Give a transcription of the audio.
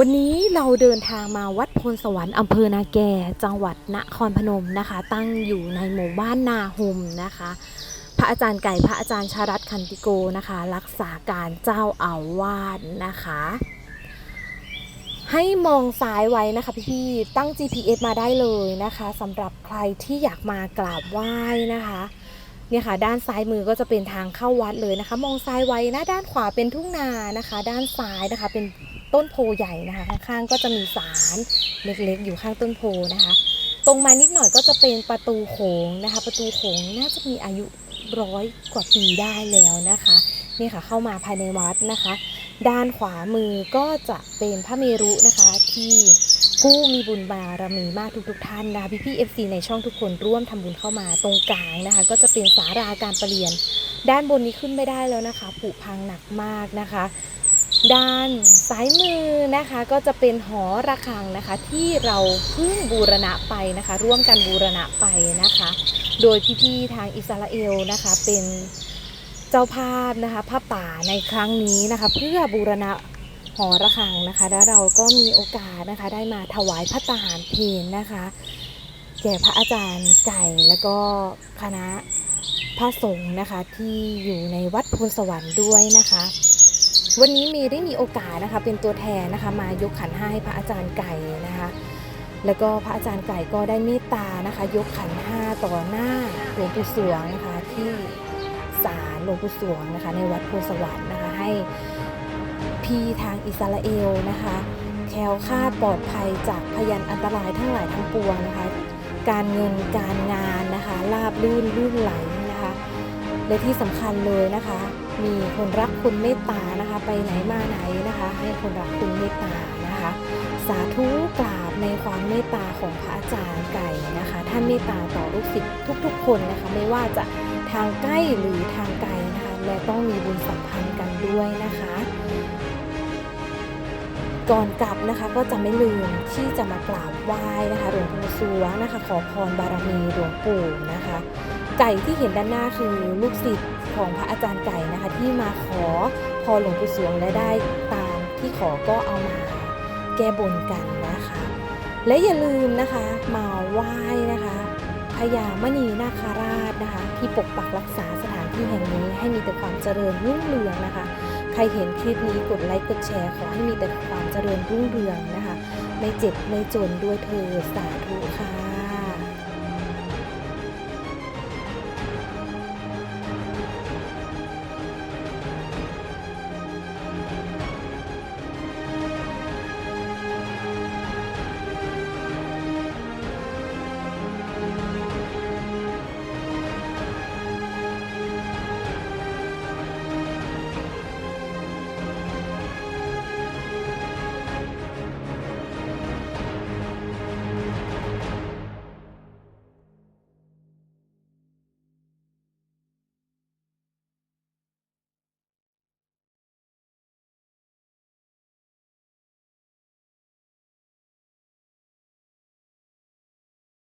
วันนี้เราเดินทางมาวัดพลสวรรค์อำเภอนาแก จังหวัดนครพนมนะคะ ตั้งอยู่ในหมู่บ้านนาหุมนะคะ พระอาจารย์ไก่พระอาจารย์ชารัตคันติโกนะคะ รักษาการเจ้าอาวาสนะคะ ให้มองซ้ายไว้นะคะพี่ๆตั้ง GPS มาได้เลยนะคะสำหรับใครที่อยากมากราบไหว้นะคะเนี่ยค่ะด้านซ้ายมือก็จะเป็นทางเข้าวัดเลยนะคะ มองซ้ายไว้นะด้านขวาเป็นทุ่งนานะคะ ด้านซ้ายนะคะเป็น ต้นโพใหญ่นะคะ ข้างๆก็จะมีศาลเล็กๆ อยู่ข้างต้นโพนะคะ ตรงมานิดหน่อยก็จะเป็นประตูโขงนะคะ ประตูโขงน่าจะมีอายุร้อยกว่าปีได้แล้วนะคะนี่ค่ะเข้ามาภายในวัดนะคะ ด้านขวามือก็จะเป็นพระเมรุนะคะ ที่ผู้มีบุญบารมีมากทุกๆทท่านนะคะพี่พี่เอฟซีในช่องทุกคนร่วมทำบุญเข้ามาตรงกลางนะคะ ก็จะเป็นสาราการประเรียน ด้านบนนี้ขึ้นไม่ได้แล้วนะคะผุพังหนักมากนะคะ ด้านซ้ายมือนะคะก็จะเป็นหอระฆังนะคะ ที่เราเพิ่งบูรณะไปนะคะ ร่วมกันบูรณะไปนะคะ โดยพี่ๆทางอิสราเอลนะคะเป็นเจ้าภาพนะคะผ้าป่าในครั้งนี้นะคะ เพื่อบูรณะหอระฆังนะคะ แล้วเราก็มีโอกาสนะคะ ได้มาถวายพระตาหารเพลนะคะแก่พระอาจารย์ไก่แล้วก็คณะพระสงฆ์นะคะที่อยู่ในวัดพลสวรรค์ด้วยนะคะ วันนี้เมย์ได้มีโอกาสนะคะเป็นตัวแทนนะคะมายกขันห้าให้พระอาจารย์ไก่นะคะแล้วก็พระอาจารย์ไก่ก็ได้เมตตานะคะ ยกขันห้าต่อหน้าหลวงปู่สวงนะคะที่ศาลหลวงปู่สวงนะคะในวัดโพธิสวรรค์นะคะให้พี่ทางอิสราเอลนะคะแคล้วคลาดปลอดภัยจากพยันอันตรายทั้งหลายทั้งปวงนะคะ การเงินการงานนะคะราบลื่นลื่นไหล และที่สำคัญเลยนะคะ มีคนรักคุณเมตตานะคะ ไปไหนมาไหนนะคะ ให้คนรักคุณเมตตานะคะ สาธุกราบในความเมตตาของพระอาจารย์ไก่นะคะ ท่านเมตตาต่อลูกศิษย์ทุกๆ คนนะคะ ไม่ว่าจะทางใกล้หรือทางไกลนะคะ และต้องมีบุญสัมพันธ์กันด้วยนะคะ ก่อนกลับนะคะก็จะไม่ลืมที่จะมากราบไหว้นะคะหลวงปู่สวงนะคะ ขอพรบารมีหลวงปู่นะคะ ไก่ที่เห็นด้านหน้าคือลูกศิษย์ของพระอาจารย์ไก่นะคะ ที่มาขอพรหลวงปู่สวงและได้ตามที่ขอก็เอามาแก้บนกันนะคะ และอย่าลืมนะคะมาไหว้นะคะพญามณีนาคาราชนะคะ ที่ปกปักรักษาสถานที่แห่งนี้ให้มีแต่ความเจริญรุ่งเรืองนะคะ ใครเห็นคลิปนี้กดไลค์กดแชร์ขอให้มีแต่ความเจริญรุ่งเรืองนะคะ ไม่เจ็บไม่จนด้วยเธอสาธุค่ะ